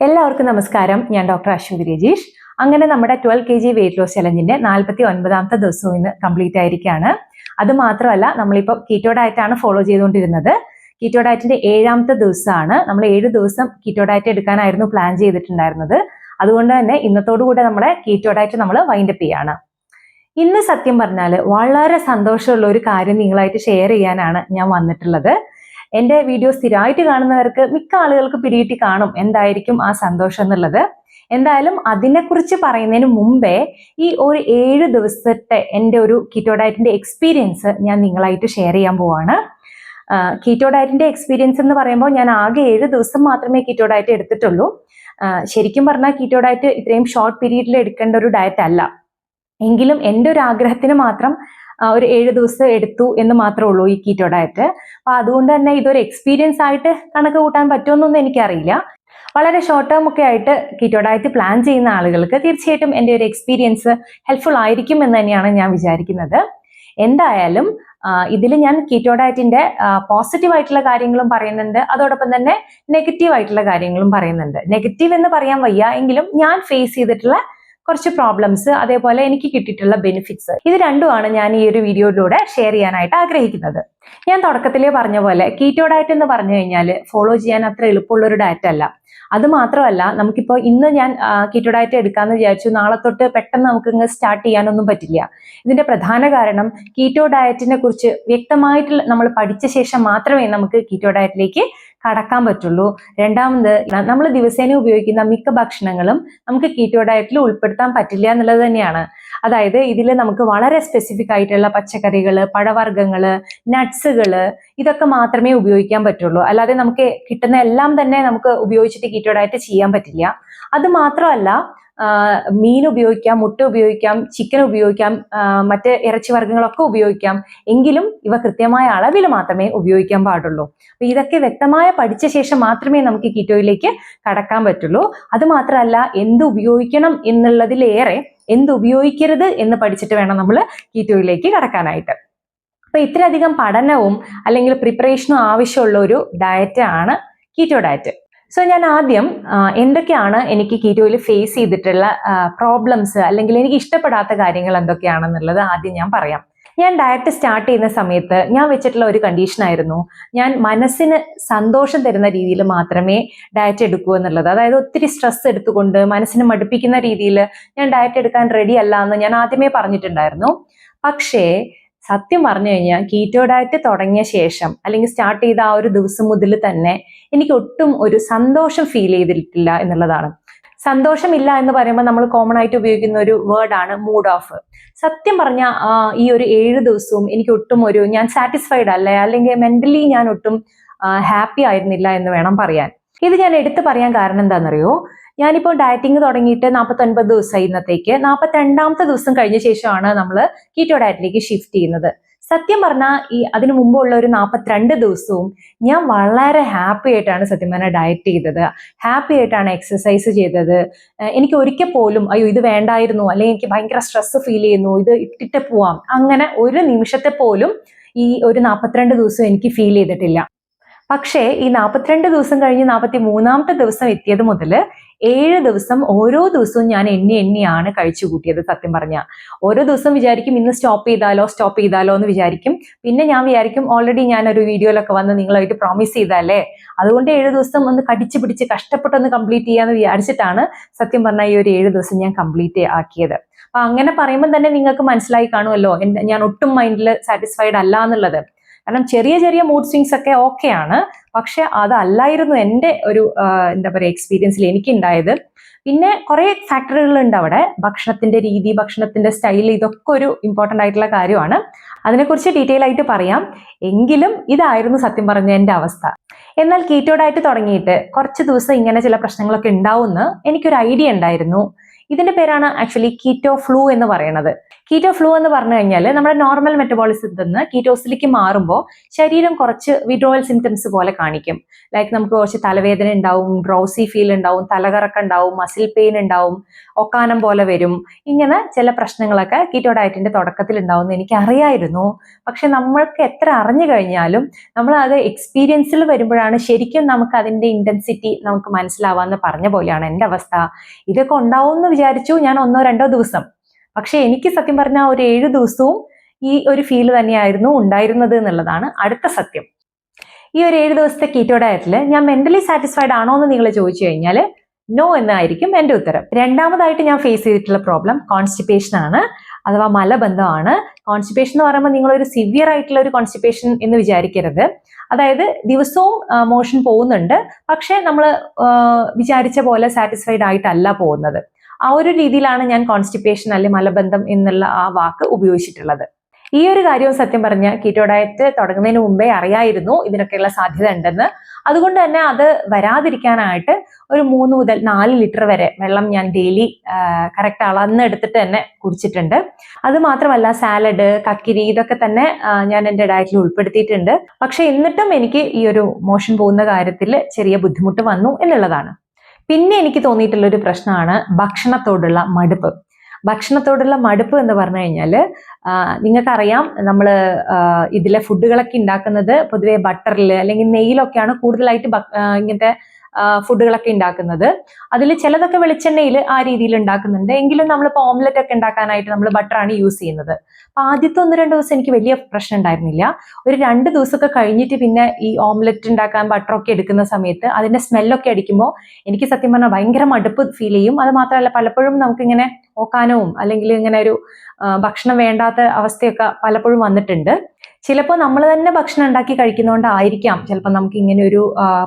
എല്ലാവർക്കും നമസ്കാരം. ഞാൻ ഡോക്ടർ അശ്വതി രജീഷ്. അങ്ങനെ നമ്മുടെ twelve K G weight loss ചലഞ്ചിന്റെ നാൽപ്പത്തി ഒൻപതാമത്തെ ദിവസവും ഇന്ന് കംപ്ലീറ്റ് ആയിരിക്കുകയാണ്. അത് മാത്രമല്ല നമ്മളിപ്പോൾ കീറ്റോ ഡയറ്റാണ് ഫോളോ ചെയ്തുകൊണ്ടിരുന്നത്. കീറ്റോ ഡയറ്റിന്റെ ഏഴാമത്തെ ദിവസമാണ്. നമ്മൾ ഏഴ് ദിവസം കീറ്റോ ഡയറ്റ് എടുക്കാനായിരുന്നു പ്ലാൻ ചെയ്തിട്ടുണ്ടായിരുന്നത്. അതുകൊണ്ട് തന്നെ ഇന്നത്തോടുകൂടെ നമ്മുടെ കീറ്റോ ഡയറ്റ് നമ്മൾ വൈൻഡപ്പ് ചെയ്യാണ്. ഇന്ന് സത്യം പറഞ്ഞാൽ വളരെ സന്തോഷമുള്ള ഒരു കാര്യം നിങ്ങളായിട്ട് ഷെയർ ചെയ്യാനാണ് ഞാൻ വന്നിട്ടുള്ളത്. എന്റെ വീഡിയോ സ്ഥിരമായിട്ട് കാണുന്നവർക്ക് മിക്ക ആളുകൾക്ക് പിടികിട്ടി കാണും എന്തായിരിക്കും ആ സന്തോഷം എന്നുള്ളത്. എന്തായാലും അതിനെക്കുറിച്ച് പറയുന്നതിന് മുമ്പേ ഈ ഒരു ഏഴ് ദിവസത്തെ എന്റെ ഒരു കീറ്റോ ഡയറ്റിന്റെ എക്സ്പീരിയൻസ് ഞാൻ നിങ്ങളായിട്ട് ഷെയർ ചെയ്യാൻ പോവാണ്. കീറ്റോ ഡയറ്റിന്റെ എക്സ്പീരിയൻസ് എന്ന് പറയുമ്പോൾ ഞാൻ ആകെ ഏഴ് ദിവസം മാത്രമേ കീറ്റോ ഡയറ്റ് എടുത്തിട്ടുള്ളൂ ശരിക്കും പറഞ്ഞാൽ കീറ്റോ ഡയറ്റ് ഇത്രയും ഷോർട്ട് പീരീഡിൽ എടുക്കേണ്ട ഒരു ഡയറ്റ് അല്ല. എങ്കിലും എന്റെ ഒരു ആഗ്രഹത്തിന് മാത്രം ഒരു ഏഴ് ദിവസം എടുത്തു എന്ന് മാത്രമേ ഉള്ളൂ ഈ കീറ്റോ ഡയറ്റ് അപ്പൊ അതുകൊണ്ട് തന്നെ ഇതൊരു എക്സ്പീരിയൻസ് ആയിട്ട് കണക്ക് കൂട്ടാൻ പറ്റുമെന്നൊന്നും എനിക്കറിയില്ല. വളരെ ഷോർട്ട് ടേം ഒക്കെ ആയിട്ട് കീറ്റോ ഡയറ്റ് പ്ലാൻ ചെയ്യുന്ന ആളുകൾക്ക് തീർച്ചയായിട്ടും എന്റെ ഒരു എക്സ്പീരിയൻസ് ഹെൽപ്ഫുൾ ആയിരിക്കും എന്ന് തന്നെയാണ് ഞാൻ വിചാരിക്കുന്നത്. എന്തായാലും ഇതിൽ ഞാൻ കീറ്റോ ഡയറ്റിന്റെ പോസിറ്റീവ് ആയിട്ടുള്ള കാര്യങ്ങളും പറയുന്നുണ്ട്. അതോടൊപ്പം തന്നെ നെഗറ്റീവ് ആയിട്ടുള്ള കാര്യങ്ങളും പറയുന്നുണ്ട്. നെഗറ്റീവ് എന്ന് പറയാൻ വയ്യ എങ്കിലും ഞാൻ ഫേസ് ചെയ്തിട്ടുള്ള കുറച്ച് പ്രോബ്ലംസ് അതേപോലെ എനിക്ക് കിട്ടിയിട്ടുള്ള ബെനിഫിറ്റ്സ് ഇത് രണ്ടുമാണ് ഞാൻ ഈ ഒരു വീഡിയോയിലൂടെ ഷെയർ ചെയ്യാനായിട്ട് ആഗ്രഹിക്കുന്നത്. ഞാൻ തുടക്കത്തിലേ പറഞ്ഞ പോലെ കീറ്റോ ഡയറ്റ് എന്ന് പറഞ്ഞു കഴിഞ്ഞാൽ ഫോളോ ചെയ്യാൻ അത്ര എളുപ്പമുള്ള ഒരു ഡയറ്റ് അല്ല. അത് മാത്രമല്ല നമുക്കിപ്പോൾ ഇന്ന് ഞാൻ കീറ്റോ ഡയറ്റ് എടുക്കാമെന്ന് വിചാരിച്ചു നാളെ തൊട്ട് പെട്ടെന്ന് നമുക്ക് ഇങ്ങ് സ്റ്റാർട്ട് ചെയ്യാനൊന്നും പറ്റില്ല. ഇതിന്റെ പ്രധാന കാരണം കീറ്റോ ഡയറ്റിനെ കുറിച്ച് വ്യക്തമായിട്ട് നമ്മൾ പഠിച്ച ശേഷം മാത്രമേ നമുക്ക് കീറ്റോ ഡയറ്റിലേക്ക് കടക്കാൻ പറ്റുള്ളൂ. രണ്ടാമത് നമ്മൾ ദിവസേന ഉപയോഗിക്കുന്ന മിക്ക ഭക്ഷണങ്ങളും നമുക്ക് കീറ്റോ ഡയറ്റിൽ ഉൾപ്പെടുത്താൻ പറ്റില്ല എന്നുള്ളത് തന്നെയാണ്. അതായത് ഇതിൽ നമുക്ക് വളരെ സ്പെസിഫിക് ആയിട്ടുള്ള പച്ചക്കറികൾ പഴവർഗങ്ങൾ നട്ട്സുകൾ ഇതൊക്കെ മാത്രമേ ഉപയോഗിക്കാൻ പറ്റുള്ളൂ. അല്ലാതെ നമുക്ക് കിട്ടുന്ന എല്ലാം തന്നെ നമുക്ക് ഉപയോഗിച്ചിട്ട് കീറ്റോ ഡയറ്റ് ചെയ്യാൻ പറ്റില്ല. അത് മാത്രമല്ല മീൻ ഉപയോഗിക്കാം മുട്ട ഉപയോഗിക്കാം ചിക്കൻ ഉപയോഗിക്കാം മറ്റ് ഇറച്ചി വർഗങ്ങളൊക്കെ ഉപയോഗിക്കാം. എങ്കിലും ഇവ കൃത്യമായ അളവിൽ മാത്രമേ ഉപയോഗിക്കാൻ പാടുള്ളൂ. അപ്പൊ ഇതൊക്കെ വ്യക്തമായ പഠിച്ച ശേഷം മാത്രമേ നമുക്ക് കീറ്റോയിലേക്ക് കടക്കാൻ പറ്റുള്ളൂ. അത് മാത്രമല്ല എന്ത് ഉപയോഗിക്കണം എന്നുള്ളതിലേറെ എന്ത് ഉപയോഗിക്കരുത് എന്ന് പഠിച്ചിട്ട് വേണം നമ്മൾ കീറ്റോയിലേക്ക് കടക്കാനായിട്ട്. അപ്പൊ ഇത്രയധികം പഠനവും അല്ലെങ്കിൽ പ്രിപ്പറേഷനും ആവശ്യമുള്ള ഒരു ഡയറ്റ് ആണ് കീറ്റോ ഡയറ്റ് സോ ഞാൻ ആദ്യം എന്തൊക്കെയാണ് എനിക്ക് കീറ്റോയിൽ ഫേസ് ചെയ്തിട്ടുള്ള പ്രോബ്ലംസ് അല്ലെങ്കിൽ എനിക്ക് ഇഷ്ടപ്പെടാത്ത കാര്യങ്ങൾ എന്തൊക്കെയാണെന്നുള്ളത് ആദ്യം ഞാൻ പറയാം. ഞാൻ ഡയറ്റ് സ്റ്റാർട്ട് ചെയ്യുന്ന സമയത്ത് ഞാൻ വെച്ചിട്ടുള്ള ഒരു കണ്ടീഷൻ ആയിരുന്നു. ഞാൻ മനസ്സിന് സന്തോഷം തരുന്ന രീതിയിൽ മാത്രമേ ഡയറ്റ് എടുക്കൂ എന്നുള്ളത്. അതായത് ഒത്തിരി സ്ട്രെസ് എടുത്തുകൊണ്ട് മനസ്സിനെ മടുപ്പിക്കുന്ന രീതിയിൽ ഞാൻ ഡയറ്റ് എടുക്കാൻ റെഡി അല്ല എന്ന് ഞാൻ ആദ്യമേ പറഞ്ഞിട്ടുണ്ടായിരുന്നു. പക്ഷേ സത്യം പറഞ്ഞു കഴിഞ്ഞാൽ കീറ്റോ ഡയറ്റ് തുടങ്ങിയ ശേഷം അല്ലെങ്കിൽ സ്റ്റാർട്ട് ചെയ്ത ആ ഒരു ദിവസം മുതൽ തന്നെ എനിക്ക് ഒട്ടും ഒരു സന്തോഷം ഫീൽ ചെയ്തിട്ടില്ല എന്നുള്ളതാണ്. സന്തോഷമില്ല എന്ന് പറയുമ്പോൾ നമ്മൾ കോമൺ ആയിട്ട് ഉപയോഗിക്കുന്ന ഒരു വേർഡാണ് മൂഡ് ഓഫ് സത്യം പറഞ്ഞ ഈ ഒരു ഏഴ് ദിവസവും എനിക്ക് ഒട്ടും ഒരു ഞാൻ സാറ്റിസ്ഫൈഡ് അല്ല? അല്ലെങ്കിൽ മെന്റലി ഞാൻ ഒട്ടും ഹാപ്പി ആയിരുന്നില്ല എന്ന് വേണം പറയാൻ. ഇത് ഞാൻ എടുത്തു പറയാൻ കാരണം എന്താണെന്നറിയോ? ഞാനിപ്പോൾ ഡയറ്റിംഗ് തുടങ്ങിയിട്ട് നാൽപ്പത്തൊൻപത് ദിവസമായി ഇന്നത്തേക്ക്. നാൽപ്പത്തിരണ്ടാമത്തെ ദിവസം കഴിഞ്ഞ ശേഷമാണ് നമ്മൾ കീറ്റോ ഡയറ്റിലേക്ക് ഷിഫ്റ്റ് ചെയ്യുന്നത്. സത്യം പറഞ്ഞാൽ ഈ അതിനു മുമ്പുള്ള ഒരു നാൽപ്പത്തിരണ്ട് ദിവസവും ഞാൻ വളരെ ഹാപ്പി ആയിട്ടാണ് സത്യം പറഞ്ഞാൽ ഡയറ്റ് ചെയ്തത്. ഹാപ്പി ആയിട്ടാണ് എക്സസൈസ് ചെയ്തത്. എനിക്ക് ഒരിക്കൽ പോലും അയ്യോ ഇത് വേണ്ടായിരുന്നു. അല്ലെങ്കിൽ എനിക്ക് ഭയങ്കര സ്ട്രെസ് ഫീൽ ചെയ്യുന്നു. ഇത് ഇട്ടിട്ട് പോവാം. അങ്ങനെ ഒരു നിമിഷത്തെ പോലും ഈ ഒരു നാൽപ്പത്തിരണ്ട് ദിവസം എനിക്ക് ഫീൽ ചെയ്തിട്ടില്ല. പക്ഷേ ഈ നാൽപ്പത്തിരണ്ട് ദിവസം കഴിഞ്ഞ് നാൽപ്പത്തി മൂന്നാമത്തെ ദിവസം എത്തിയത് മുതൽ ഏഴ് ദിവസം ഓരോ ദിവസവും ഞാൻ എണ്ണി എണ്ണിയാണ് കഴിച്ചു കൂട്ടിയത് സത്യം പറഞ്ഞ. ഓരോ ദിവസം വിചാരിക്കും ഇന്ന് സ്റ്റോപ്പ് ചെയ്താലോ സ്റ്റോപ്പ് ചെയ്താലോ എന്ന് വിചാരിക്കും. പിന്നെ ഞാൻ വിചാരിക്കും ഓൾറെഡി ഞാൻ ഒരു വീഡിയോയിലൊക്കെ വന്ന് നിങ്ങളായിട്ട് പ്രോമിസ് ചെയ്താലേ അതുകൊണ്ട് ഏഴ് ദിവസം ഒന്ന് കടിച്ചു പിടിച്ച് കഷ്ടപ്പെട്ടൊന്ന് കംപ്ലീറ്റ് ചെയ്യാന്ന് വിചാരിച്ചിട്ടാണ് സത്യം പറഞ്ഞാൽ ഈ ഒരു ഏഴ് ദിവസം ഞാൻ കംപ്ലീറ്റ് ആക്കിയത്. അപ്പൊ അങ്ങനെ പറയുമ്പോൾ തന്നെ നിങ്ങൾക്ക് മനസ്സിലായി കാണുമല്ലോ ഞാൻ ഒട്ടും മൈൻഡിൽ സാറ്റിസ്ഫൈഡ് അല്ല എന്നുള്ളത്. കാരണം ചെറിയ ചെറിയ മൂഡ് സ്വിങ്സ് ഒക്കെ ഓക്കെയാണ് പക്ഷെ അതല്ലായിരുന്നു എന്റെ ഒരു എന്താ പറയുക എക്സ്പീരിയൻസിൽ എനിക്കുണ്ടായത്. പിന്നെ കുറേ ഫാക്ടറികളുണ്ട് അവിടെ. ഭക്ഷണത്തിന്റെ രീതി ഭക്ഷണത്തിന്റെ സ്റ്റൈൽ ഇതൊക്കെ ഒരു ഇമ്പോർട്ടന്റ് ആയിട്ടുള്ള കാര്യമാണ്. അതിനെക്കുറിച്ച് ഡീറ്റെയിൽ ആയിട്ട് പറയാം. എങ്കിലും ഇതായിരുന്നു സത്യം പറഞ്ഞ എന്റെ അവസ്ഥ. എന്നാൽ കീറ്റോഡായിട്ട് തുടങ്ങിയിട്ട് കുറച്ച് ദിവസം ഇങ്ങനെ ചില പ്രശ്നങ്ങളൊക്കെ ഉണ്ടാവുമെന്ന് എനിക്കൊരു ഐഡിയ ഉണ്ടായിരുന്നു. ഇതിന്റെ പേരാണ് ആക്ച്വലി കീറ്റോ ഫ്ലൂ എന്ന് പറയുന്നത്. കീറ്റോ ഫ്ലൂ എന്ന് പറഞ്ഞു കഴിഞ്ഞാൽ നമ്മുടെ നോർമൽ മെറ്റബോളിസത്തിൽ നിന്ന് കീറ്റോസിലേക്ക് മാറുമ്പോൾ ശരീരം കുറച്ച് വിഡ്രോവൽ സിംറ്റംസ് പോലെ കാണിക്കും. ലൈക്ക് നമുക്ക് കുറച്ച് തലവേദന ഉണ്ടാവും ഡ്രോസി ഫീൽ ഉണ്ടാവും തലകറക്കം ഉണ്ടാവും മസിൽ പെയിൻ ഉണ്ടാവും ഒക്കാനം പോലെ വരും. ഇങ്ങനെ ചില പ്രശ്നങ്ങളൊക്കെ കീറ്റോ ഡയറ്റിന്റെ തുടക്കത്തിൽ ഉണ്ടാവും എന്ന് എനിക്ക് അറിയായിരുന്നു പക്ഷെ നമ്മൾക്ക് എത്ര അറിഞ്ഞു കഴിഞ്ഞാലും നമ്മൾ അത് എക്സ്പീരിയൻസിൽ വരുമ്പോഴാണ് ശരിക്കും നമുക്ക് അതിന്റെ ഇന്റൻസിറ്റി നമുക്ക് മനസ്സിലാവാന്ന് പറഞ്ഞ പോലെയാണ് എന്റെ അവസ്ഥ. ഇതൊക്കെ ഉണ്ടാവും എന്ന് വിചാരിച്ചു ഞാൻ ഒന്നോ രണ്ടോ ദിവസം. പക്ഷെ എനിക്ക് സത്യം പറഞ്ഞാൽ ഒരു ഏഴ് ദിവസവും ഈ ഒരു ഫീൽ തന്നെയായിരുന്നു ഉണ്ടായിരുന്നത് എന്നുള്ളതാണ് അടുത്ത സത്യം. ഈ ഒരു ഏഴ് ദിവസത്തെ കീറ്റോ ഡയറ്റിൽ ഞാൻ മെന്റലി സാറ്റിസ്ഫൈഡ് ആണോ എന്ന് നിങ്ങൾ ചോദിച്ചു കഴിഞ്ഞാൽ നോ എന്നായിരിക്കും എന്റെ ഉത്തരം. രണ്ടാമതായിട്ട് ഞാൻ ഫേസ് ചെയ്തിട്ടുള്ള പ്രോബ്ലം കോൺസ്റ്റിപ്പേഷൻ ആണ്. അഥവാ മലബന്ധമാണ്. കോൺസ്റ്റിപ്പേഷൻ എന്ന് പറയുമ്പോൾ നിങ്ങൾ ഒരു സിവിയർ ആയിട്ടുള്ള ഒരു കോൺസ്റ്റിപ്പേഷൻ എന്ന് വിചാരിക്കരുത്. അതായത് ദിവസവും മോഷൻ പോകുന്നുണ്ട്. പക്ഷേ നമ്മൾ വിചാരിച്ച പോലെ സാറ്റിസ്ഫൈഡ് ആയിട്ടല്ല പോകുന്നത്. ആ ഒരു രീതിയിലാണ് ഞാൻ കോൺസ്റ്റിപ്പേഷൻ അല്ലെങ്കിൽ മലബന്ധം എന്നുള്ള ആ വാക്ക് ഉപയോഗിച്ചിട്ടുള്ളത്. ഈ ഒരു കാര്യവും സത്യം പറഞ്ഞ കീറ്റോ ഡയറ്റ് തുടങ്ങുന്നതിന് മുമ്പേ അറിയായിരുന്നു ഇതിനൊക്കെയുള്ള സാധ്യത ഉണ്ടെന്ന്. അതുകൊണ്ട് തന്നെ അത് വരാതിരിക്കാനായിട്ട് ഒരു മൂന്ന് മുതൽ നാല് ലിറ്റർ വരെ വെള്ളം ഞാൻ ഡെയിലി കറക്റ്റ് അളന്നെടുത്തിട്ട് തന്നെ കുടിച്ചിട്ടുണ്ട്. അത് മാത്രമല്ല സാലഡ് കക്കിരി ഇതൊക്കെ തന്നെ ഞാൻ എന്റെ ഡയറ്റിൽ ഉൾപ്പെടുത്തിയിട്ടുണ്ട്. പക്ഷെ എന്നിട്ടും എനിക്ക് ഈ ഒരു മോഷൻ പോകുന്ന കാര്യത്തിൽ ചെറിയ ബുദ്ധിമുട്ട് വന്നു എന്നുള്ളതാണ്. പിന്നെ എനിക്ക് തോന്നിയിട്ടുള്ള ഒരു പ്രശ്നമാണ് ഭക്ഷണത്തോടുള്ള മടുപ്പ്. ഭക്ഷണത്തോടുള്ള മടുപ്പ് എന്ന് പറഞ്ഞു കഴിഞ്ഞാൽ നിങ്ങൾക്കറിയാം നമ്മൾ ഇതിലെ ഫുഡുകളൊക്കെ ഉണ്ടാക്കുന്നത് പൊതുവേ ബട്ടറിൽ അല്ലെങ്കിൽ നെയ്യിലൊക്കെയാണ് കൂടുതലായിട്ട് ഇങ്ങനത്തെ ഫുഡുകളൊക്കെ ഉണ്ടാക്കുന്നത്. അതിൽ ചിലതൊക്കെ വെളിച്ചെണ്ണയിൽ ആ രീതിയിൽ ഉണ്ടാക്കുന്നുണ്ട്. എങ്കിലും നമ്മളിപ്പോൾ ഓംലെറ്റ് ഒക്കെ ഉണ്ടാക്കാനായിട്ട് നമ്മൾ ബട്ടറാണ് യൂസ് ചെയ്യുന്നത്. അപ്പൊ ആദ്യത്തെ ഒന്ന് രണ്ട് ദിവസം എനിക്ക് വലിയ പ്രശ്നം ഉണ്ടായിരുന്നില്ല. ഒരു രണ്ട് ദിവസമൊക്കെ കഴിഞ്ഞിട്ട് പിന്നെ ഈ ഓംലെറ്റ് ഉണ്ടാക്കാൻ ബട്ടറൊക്കെ എടുക്കുന്ന സമയത്ത് അതിന്റെ സ്മെല്ലൊക്കെ അടിക്കുമ്പോൾ എനിക്ക് സത്യം പറഞ്ഞാൽ ഭയങ്കര മടുപ്പ് ഫീൽ ചെയ്യും. അത് മാത്രമല്ല പലപ്പോഴും നമുക്കിങ്ങനെ ഓക്കാനവും അല്ലെങ്കിൽ ഇങ്ങനെ ഒരു ഭക്ഷണം വേണ്ടാത്ത അവസ്ഥയൊക്കെ പലപ്പോഴും വന്നിട്ടുണ്ട്. ചിലപ്പോൾ നമ്മൾ തന്നെ ഭക്ഷണം ഉണ്ടാക്കി കഴിക്കുന്നതുകൊണ്ടായിരിക്കാം ചിലപ്പോൾ നമുക്ക് ഇങ്ങനെ ഒരു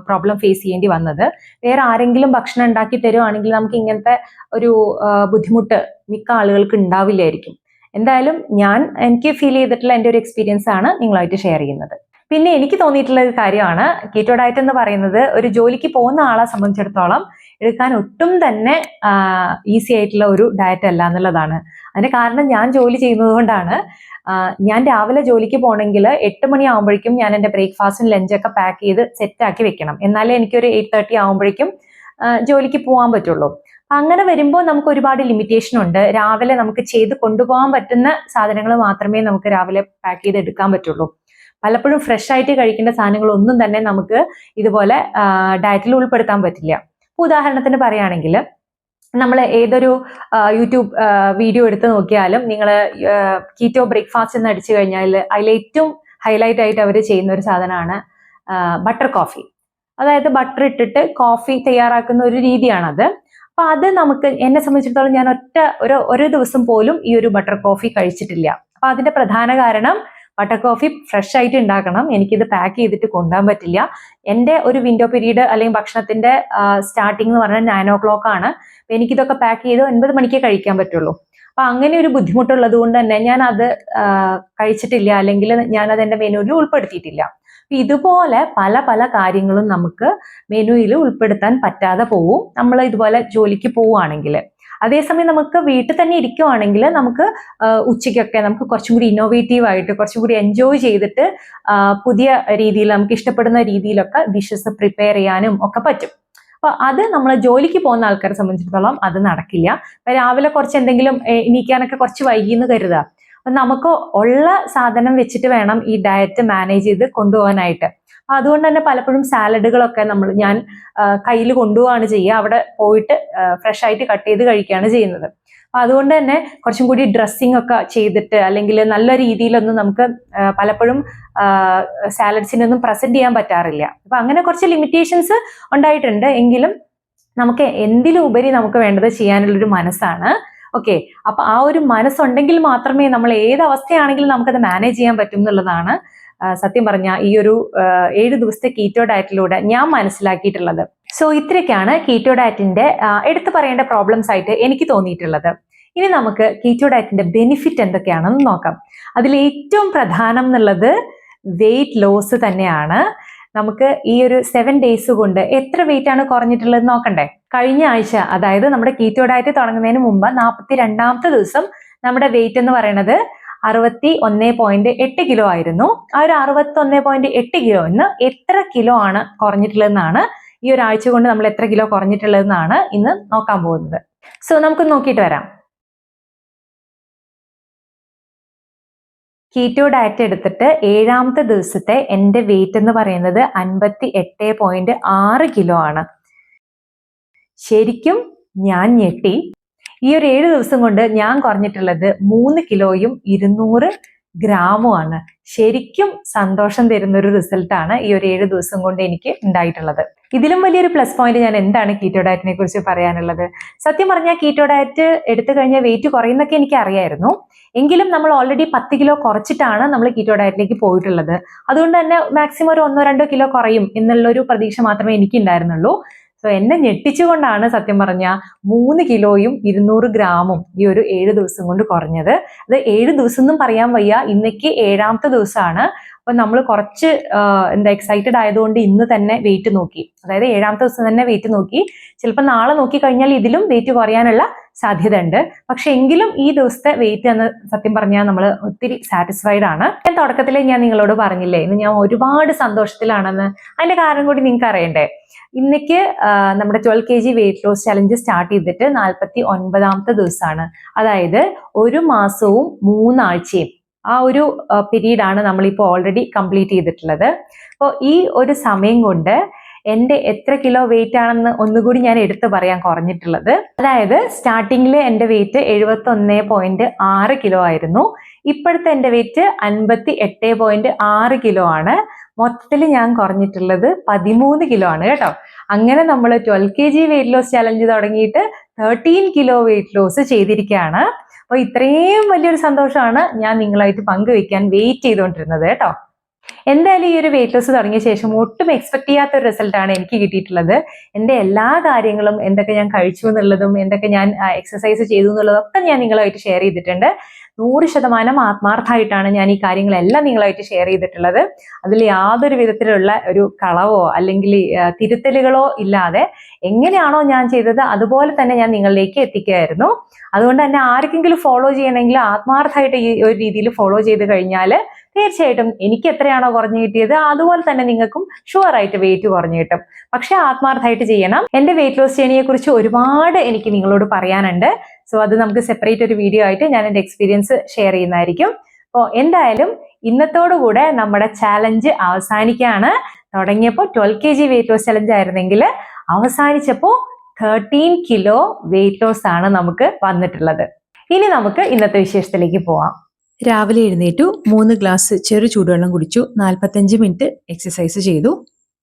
പ്രോബ്ലം ഫേസ് ചെയ്യേണ്ടി വന്നത്. വേറെ ആരെങ്കിലും ഭക്ഷണം ഉണ്ടാക്കി തരുവാണെങ്കിൽ നമുക്ക് ഇങ്ങനത്തെ ഒരു ബുദ്ധിമുട്ട് മിക്ക ആളുകൾക്ക് ഉണ്ടാവില്ലായിരിക്കും. എന്തായാലും ഞാൻ എനിക്ക് ഫീൽ ചെയ്തിട്ടുള്ള എന്റെ ഒരു എക്സ്പീരിയൻസ് ആണ് നിങ്ങളായിട്ട് ഷെയർ ചെയ്യുന്നത്. പിന്നെ എനിക്ക് തോന്നിയിട്ടുള്ള ഒരു കാര്യമാണ് കീറ്റോ ഡയറ്റ് എന്ന് പറയുന്നത് ഒരു ജോലിക്ക് പോകുന്ന ആളെ സംബന്ധിച്ചിടത്തോളം എടുക്കാൻ ഒട്ടും തന്നെ ഈസി ആയിട്ടുള്ള ഒരു ഡയറ്റ് അല്ല എന്നുള്ളതാണ്. അതിന് കാരണം ഞാൻ ജോലി ചെയ്യുന്നത് കൊണ്ടാണ്. ഞാൻ രാവിലെ ജോലിക്ക് പോകണമെങ്കിൽ എട്ട് മണി ആകുമ്പോഴേക്കും ഞാൻ എന്റെ ബ്രേക്ക്ഫാസ്റ്റും ലഞ്ചൊക്കെ പാക്ക് ചെയ്ത് സെറ്റാക്കി വെക്കണം. എന്നാലേ എനിക്കൊരു എയ്റ്റ് തേർട്ടി ആകുമ്പോഴേക്കും ജോലിക്ക് പോകാൻ പറ്റുള്ളൂ. അങ്ങനെ വരുമ്പോൾ നമുക്ക് ഒരുപാട് ലിമിറ്റേഷൻ ഉണ്ട്. രാവിലെ നമുക്ക് ചെയ്ത് കൊണ്ടുപോകാൻ പറ്റുന്ന സാധനങ്ങൾ മാത്രമേ നമുക്ക് രാവിലെ പാക്ക് ചെയ്ത് എടുക്കാൻ പറ്റുള്ളൂ. പലപ്പോഴും ഫ്രഷ് ആയിട്ട് കഴിക്കേണ്ട സാധനങ്ങളൊന്നും തന്നെ നമുക്ക് ഇതുപോലെ ഡയറ്റിൽ ഉൾപ്പെടുത്താൻ പറ്റില്ല. ഉദാഹരണത്തിന് പറയുകയാണെങ്കിൽ നമ്മൾ ഏതൊരു യൂട്യൂബ് വീഡിയോ എടുത്ത് നോക്കിയാലും നിങ്ങൾ കീറ്റോ ബ്രേക്ക്ഫാസ്റ്റ് എന്ന് അടിച്ചു കഴിഞ്ഞാൽ അതിൽ ഏറ്റവും ഹൈലൈറ്റ് ആയിട്ട് അവർ ചെയ്യുന്ന ഒരു സാധനമാണ് ബട്ടർ കോഫി അതായത് ബട്ടർ ഇട്ടിട്ട് കോഫി തയ്യാറാക്കുന്ന ഒരു രീതിയാണത്. അപ്പൊ അത് നമുക്ക് എന്നെ സംബന്ധിച്ചിടത്തോളം ഞാൻ ഒറ്റ ഒരു ഒരു ദിവസം പോലും ഈ ഒരു ബട്ടർ കോഫി കഴിച്ചിട്ടില്ല. അപ്പൊ അതിന്റെ പ്രധാന കാരണം ബട്ടർ കോഫി ഫ്രഷ് ആയിട്ട് ഉണ്ടാക്കണം. എനിക്കിത് പാക്ക് ചെയ്തിട്ട് കൊണ്ടുപോകാൻ പറ്റില്ല. എന്റെ ഒരു വിൻഡോ പീരീഡ് അല്ലെങ്കിൽ ഭക്ഷണത്തിന്റെ സ്റ്റാർട്ടിംഗ് എന്ന് പറഞ്ഞാൽ നയൻ ഓ ക്ലോക്ക് ആണ് എനിക്കിതൊക്കെ പാക്ക് ചെയ്ത് ഒൻപത് മണിക്കേ കഴിക്കാൻ പറ്റുള്ളൂ. അപ്പൊ അങ്ങനെ ഒരു ബുദ്ധിമുട്ടുള്ളത് കൊണ്ട് തന്നെ ഞാൻ അത് കഴിച്ചിട്ടില്ല. അല്ലെങ്കിൽ ഞാൻ അത് എന്റെ മെനുവിൽ ഉൾപ്പെടുത്തിയിട്ടില്ല. ഇതുപോലെ പല പല കാര്യങ്ങളും നമുക്ക് മെനുവിൽ ഉൾപ്പെടുത്താൻ പറ്റാതെ പോവും. നമ്മൾ ഇതുപോലെ ജോലിക്ക് പോവുകയാണെങ്കിൽ. അതേസമയം നമുക്ക് വീട്ടിൽ തന്നെ ഇരിക്കുവാണെങ്കിൽ നമുക്ക് ഉച്ചയ്ക്കൊക്കെ നമുക്ക് കുറച്ചും കൂടി ഇന്നോവേറ്റീവ് ആയിട്ട് കുറച്ചും കൂടി എൻജോയ് ചെയ്തിട്ട് പുതിയ രീതിയിൽ നമുക്ക് ഇഷ്ടപ്പെടുന്ന രീതിയിലൊക്കെ ഡിഷസ് പ്രിപ്പയർ ചെയ്യാനും ഒക്കെ പറ്റും. അപ്പൊ അത് നമ്മൾ ജോലിക്ക് പോകുന്ന ആൾക്കാരെ സംബന്ധിച്ചിടത്തോളം അത് നടക്കില്ല. രാവിലെ കുറച്ച് എന്തെങ്കിലും എണീക്കാനൊക്കെ കുറച്ച് വൈകിയെന്ന് കരുതുക അപ്പൊ നമുക്ക് ഉള്ള സാധനം വെച്ചിട്ട് വേണം ഈ ഡയറ്റ് മാനേജ് ചെയ്ത് കൊണ്ടുപോകാനായിട്ട്. അതുകൊണ്ട് തന്നെ പലപ്പോഴും സാലഡുകളൊക്കെ നമ്മൾ ഞാൻ കയ്യിൽ കൊണ്ടുപോവാണ് ചെയ്യുക. അവിടെ പോയിട്ട് ഫ്രഷ് ആയിട്ട് കട്ട് ചെയ്ത് കഴിക്കുകയാണ് ചെയ്യുന്നത്. അതുകൊണ്ട് തന്നെ കുറച്ചും കൂടി ഡ്രസ്സിംഗ് ഒക്കെ ചെയ്തിട്ട് അല്ലെങ്കിൽ നല്ല രീതിയിലൊന്നും നമുക്ക് പലപ്പോഴും സാലഡ്സിനൊന്നും പ്രസന്റ് ചെയ്യാൻ പറ്റാറില്ല. അപ്പൊ അങ്ങനെ കുറച്ച് ലിമിറ്റേഷൻസ് ഉണ്ടായിട്ടുണ്ട്. എങ്കിലും നമുക്ക് എന്തിലുപരി നമുക്ക് വേണ്ടത് ചെയ്യാനുള്ളൊരു മനസ്സാണ്. ഓക്കെ. അപ്പൊ ആ ഒരു മനസ്സുണ്ടെങ്കിൽ മാത്രമേ നമ്മൾ ഏത് അവസ്ഥയാണെങ്കിലും നമുക്കത് മാനേജ് ചെയ്യാൻ പറ്റും എന്നുള്ളതാണ് സത്യം പറഞ്ഞ ഈ ഒരു ഏഴ് ദിവസത്തെ കീറ്റോ ഡയറ്റിലൂടെ ഞാൻ മനസ്സിലാക്കിയിട്ടുള്ളത്. സോ ഇത്രയൊക്കെയാണ് കീറ്റോ ഡയറ്റിന്റെ എടുത്തു പറയേണ്ട പ്രോബ്ലംസ് ആയിട്ട് എനിക്ക് തോന്നിയിട്ടുള്ളത്. ഇനി നമുക്ക് കീറ്റോ ഡയറ്റിന്റെ ബെനിഫിറ്റ് എന്തൊക്കെയാണെന്ന് നോക്കാം. അതിൽ ഏറ്റവും പ്രധാനം എന്നുള്ളത് വെയിറ്റ് ലോസ് തന്നെയാണ്. നമുക്ക് ഈ ഒരു സെവൻ ഡേയ്സ് കൊണ്ട് എത്ര വെയിറ്റ് ആണ് കുറഞ്ഞിട്ടുള്ളത് നോക്കണ്ടേ? കഴിഞ്ഞ ആഴ്ച അതായത് നമ്മുടെ കീറ്റോ ഡയറ്റ് തുടങ്ങുന്നതിന് മുമ്പ് നാൽപ്പത്തി രണ്ടാമത്തെ ദിവസം നമ്മുടെ വെയിറ്റ് എന്ന് പറയുന്നത് അറുപത്തി ഒന്നേ പോയിന്റ് എട്ട് കിലോ ആയിരുന്നു. ആ ഒരു അറുപത്തി ഒന്നേ പോയിന്റ് എട്ട് കിലോ ഇന്ന് എത്ര കിലോ ആണ് കുറഞ്ഞിട്ടുള്ളതെന്നാണ് ഈ ഒരാഴ്ച കൊണ്ട് നമ്മൾ എത്ര കിലോ കുറഞ്ഞിട്ടുള്ളതെന്നാണ് ഇന്ന് നോക്കാൻ പോകുന്നത്. സോ നമുക്ക് നോക്കിയിട്ട് വരാം. കീറ്റോ ഡയറ്റ് എടുത്തിട്ട് ഏഴാമത്തെ ദിവസത്തെ എന്റെ വെയിറ്റ് എന്ന് പറയുന്നത് അൻപത്തി എട്ട് പോയിന്റ് ആറ് കിലോ ആണ്. ശരിക്കും ഞാൻ ഞെട്ടി. ഈ ഒരു ഏഴ് ദിവസം കൊണ്ട് ഞാൻ കുറഞ്ഞിട്ടുള്ളത് മൂന്ന് കിലോയും ഇരുന്നൂറ് ഗ്രാമുമാണ്. ശരിക്കും സന്തോഷം തരുന്ന ഒരു റിസൾട്ടാണ് ഈ ഒരു ഏഴ് ദിവസം കൊണ്ട് എനിക്ക് ഉണ്ടായിട്ടുള്ളത്. ഇതിലും വലിയൊരു പ്ലസ് പോയിന്റ് ഞാൻ എന്താണ് കീറ്റോ ഡയറ്റിനെ കുറിച്ച് പറയാനുള്ളത്? സത്യം പറഞ്ഞാൽ കീറ്റോ ഡയറ്റ് എടുത്തു കഴിഞ്ഞാൽ വെയിറ്റ് കുറയുന്നൊക്കെ എനിക്ക് അറിയായിരുന്നു. എങ്കിലും നമ്മൾ ഓൾറെഡി പത്ത് കിലോ കുറച്ചിട്ടാണ് നമ്മൾ കീറ്റോ ഡയറ്റിലേക്ക് പോയിട്ടുള്ളത്. അതുകൊണ്ട് തന്നെ മാക്സിമം ഒരു ഒന്നോ രണ്ടോ കിലോ കുറയും എന്നുള്ളൊരു പ്രതീക്ഷ മാത്രമേ എനിക്ക് ഉണ്ടായിരുന്നുള്ളൂ. സോ എന്നെ ഞെട്ടിച്ചുകൊണ്ടാണ് സത്യം പറഞ്ഞ മൂന്ന് കിലോയും ഇരുന്നൂറ് ഗ്രാമും ഈ ഒരു ഏഴ് ദിവസം കൊണ്ട് കുറഞ്ഞത്. അത് ഏഴ് ദിവസം എന്നും പറയാൻ വയ്യ. ഇന്നേക്ക് ഏഴാമത്തെ ദിവസമാണ്. അപ്പൊ നമ്മൾ കുറച്ച് എന്താ എക്സൈറ്റഡ് ആയതുകൊണ്ട് ഇന്ന് തന്നെ വെയിറ്റ് നോക്കി. അതായത് ഏഴാമത്തെ ദിവസം തന്നെ വെയിറ്റ് നോക്കി. ചിലപ്പോൾ നാളെ നോക്കി കഴിഞ്ഞാൽ ഇതിലും വെയിറ്റ് കുറയാനുള്ള സാധ്യത ഉണ്ട് പക്ഷെ എങ്കിലും ഈ ദിവസത്തെ വെയിറ്റ് എന്ന് സത്യം പറഞ്ഞാൽ നമ്മൾ ഒത്തിരി സാറ്റിസ്ഫൈഡ് ആണ്. ഞാൻ തുടക്കത്തിലേ ഞാൻ നിങ്ങളോട് പറഞ്ഞില്ലേ ഇന്ന് ഞാൻ ഒരുപാട് സന്തോഷത്തിലാണെന്ന്. അതിന്റെ കാരണം കൂടി നിങ്ങൾക്ക് അറിയണ്ടേ. ഇന്നേക്ക് നമ്മുടെ twelve K G weight loss challenge start ചെയ്തിട്ട് നാൽപ്പത്തി ഒൻപതാമത്തെ ദിവസമാണ്. അതായത് ഒരു മാസവും മൂന്നാഴ്ചയും ആ ഒരു പീരീഡാണ് നമ്മളിപ്പോൾ ഓൾറെഡി കംപ്ലീറ്റ് ചെയ്തിട്ടുള്ളത്. അപ്പോൾ ഈ ഒരു സമയം കൊണ്ട് എന്റെ എത്ര കിലോ വെയിറ്റ് ആണെന്ന് ഒന്നുകൂടി ഞാൻ എടുത്തു പറയാൻ കുറഞ്ഞിട്ടുള്ളത്. അതായത് സ്റ്റാർട്ടിങ്ങിൽ എന്റെ വെയിറ്റ് എഴുപത്തി ഒന്ന് പോയിന്റ് ആറ് കിലോ ആയിരുന്നു. ഇപ്പോഴത്തെ എന്റെ വെയിറ്റ് അൻപത്തി എട്ട് പോയിന്റ് ആറ് കിലോ ആണ്. മൊത്തത്തിൽ ഞാൻ കുറഞ്ഞിട്ടുള്ളത് പതിമൂന്ന് കിലോ ആണ് കേട്ടോ. അങ്ങനെ നമ്മൾ twelve K G weight loss challenge തുടങ്ങിയിട്ട് തേർട്ടീൻ കിലോ വെയിറ്റ് ലോസ് ചെയ്തിരിക്കുകയാണ്. അപ്പോൾ ഇത്രയും വലിയൊരു സന്തോഷമാണ് ഞാൻ നിങ്ങളായിട്ട് പങ്കുവെക്കാൻ വെയിറ്റ് ചെയ്തുകൊണ്ടിരുന്നത് കേട്ടോ. എന്തായാലും ഈ ഒരു വെയിറ്റ് ലോസ് തുടങ്ങിയ ശേഷം ഒട്ടും എക്സ്പെക്ട് ചെയ്യാത്ത ഒരു റിസൾട്ടാണ് എനിക്ക് കിട്ടിയിട്ടുള്ളത്. എന്റെ എല്ലാ കാര്യങ്ങളും എന്തൊക്കെ ഞാൻ കഴിച്ചു എന്നുള്ളതും എന്തൊക്കെ ഞാൻ എക്സസൈസ് ചെയ്തു എന്നുള്ളതൊക്കെ ഞാൻ നിങ്ങളുമായിട്ട് ഷെയർ ചെയ്തിട്ടുണ്ട്. നൂറ് ശതമാനം ആത്മാർത്ഥമായിട്ടാണ് ഞാൻ ഈ കാര്യങ്ങളെല്ലാം നിങ്ങളായിട്ട് ഷെയർ ചെയ്തിട്ടുള്ളത്. അതിൽ യാതൊരു വിധത്തിലുള്ള ഒരു കളവോ അല്ലെങ്കിൽ തിരുത്തലുകളോ ഇല്ലാതെ എങ്ങനെയാണോ ഞാൻ ചെയ്തത് അതുപോലെ തന്നെ ഞാൻ നിങ്ങളിലേക്ക് എത്തിക്കുകയായിരുന്നു. അതുകൊണ്ട് തന്നെ ആർക്കെങ്കിലും ഫോളോ ചെയ്യണമെങ്കിൽ ആത്മാർത്ഥമായിട്ട് ഈ ഒരു രീതിയിൽ ഫോളോ ചെയ്ത് കഴിഞ്ഞാൽ തീർച്ചയായിട്ടും എനിക്ക് എത്രയാണോ കുറഞ്ഞു കിട്ടിയത് അതുപോലെ തന്നെ നിങ്ങൾക്കും ഷുവർ ആയിട്ട് വെയിറ്റ് കുറഞ്ഞു കിട്ടും. പക്ഷെ ആത്മാർത്ഥമായിട്ട് ചെയ്യണം. എന്റെ വെയിറ്റ് ലോസ് ജേണിയെ ഒരുപാട് എനിക്ക് നിങ്ങളോട് പറയാനുണ്ട്. സോ അത് നമുക്ക് സെപ്പറേറ്റ് ഒരു വീഡിയോ ആയിട്ട് ഞാൻ എന്റെ എക്സ്പീരിയൻസ് ഷെയർ ചെയ്യുന്നതായിരിക്കും. അപ്പോൾ എന്തായാലും ഇന്നത്തോടുകൂടെ നമ്മുടെ ചാലഞ്ച് അവസാനിക്കുകയാണ്. തുടങ്ങിയപ്പോൾ twelve K G weight loss challenge ആയിരുന്നെങ്കിൽ അവസാനിച്ചപ്പോൾ തേർട്ടീൻ കിലോ വെയിറ്റ് ലോസ് ആണ് നമുക്ക് വന്നിട്ടുള്ളത്. ഇനി നമുക്ക് ഇന്നത്തെ വിശേഷത്തിലേക്ക് പോവാം. രാവിലെ എഴുന്നേറ്റു മൂന്ന് ഗ്ലാസ് ചെറു ചൂടുവെള്ളം കുടിച്ചു നാൽപ്പത്തഞ്ച് മിനിറ്റ് എക്സസൈസ് ചെയ്തു.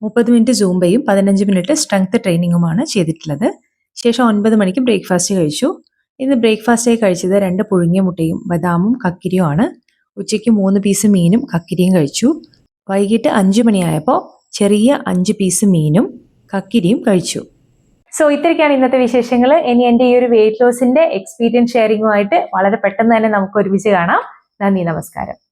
മുപ്പത് മിനിറ്റ് സൂംബയും പതിനഞ്ച് മിനിറ്റ് സ്ട്രെങ്ത് ട്രെയിനിങ്ങുമാണ് ചെയ്തിട്ടുള്ളത്. ശേഷം ഒൻപത് മണിക്ക് ബ്രേക്ക്ഫാസ്റ്റ് കഴിച്ചു. ഇന്ന് ബ്രേക്ക്ഫാസ്റ്റായി കഴിച്ചത് രണ്ട് പുഴുങ്ങിയ മുട്ടയും ബദാമും കക്കിരിയും ആണ്. ഉച്ചയ്ക്ക് മൂന്ന് പീസ് മീനും കക്കിരിയും കഴിച്ചു. വൈകിട്ട് അഞ്ച് മണിയായപ്പോൾ ചെറിയ അഞ്ച് പീസ് മീനും കക്കിരിയും കഴിച്ചു. സോ ഇത്രയ്ക്കാണ് ഇന്നത്തെ വിശേഷങ്ങൾ ഇനി എന്റെ ഈ ഒരു വെയിറ്റ് ലോസിന്റെ എക്സ്പീരിയൻസ് ഷെയറിങ്ങുമായിട്ട് വളരെ പെട്ടെന്ന് തന്നെ നമുക്ക് ഒരുമിച്ച് കാണാം. നന്ദി നമസ്കാരം.